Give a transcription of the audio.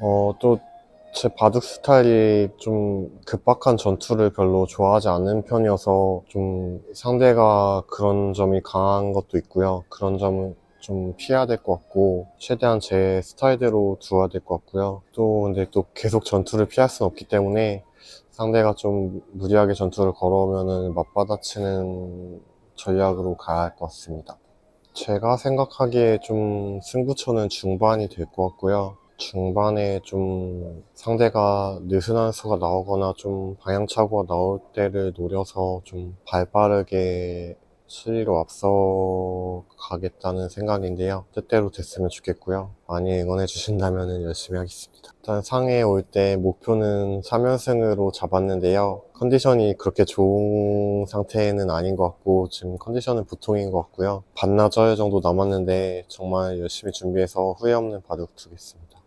어, 또 제 바둑 스타일이 좀 급박한 전투를 별로 좋아하지 않는 편이어서 좀 상대가 그런 점이 강한 것도 있고요. 그런 점은 좀 피해야 될 것 같고 최대한 제 스타일대로 두어야 될 것 같고요. 또 근데 또 계속 전투를 피할 수는 없기 때문에 상대가 좀 무리하게 전투를 걸어오면은 맞받아치는 전략으로 가야 할 것 같습니다. 제가 생각하기에 좀 승부처는 중반이 될 것 같고요. 중반에 좀 상대가 느슨한 수가 나오거나 좀 방향차고가 나올 때를 노려서 좀 발빠르게 수리로 앞서 가겠다는 생각인데요. 뜻대로 됐으면 좋겠고요. 많이 응원해 주신다면 열심히 하겠습니다. 일단 상해 올때 목표는 3연승으로 잡았는데요. 컨디션이 그렇게 좋은 상태는 아닌 것 같고 지금 컨디션은 보통인 것 같고요. 반나절 정도 남았는데 정말 열심히 준비해서 후회 없는 바둑 두겠습니다.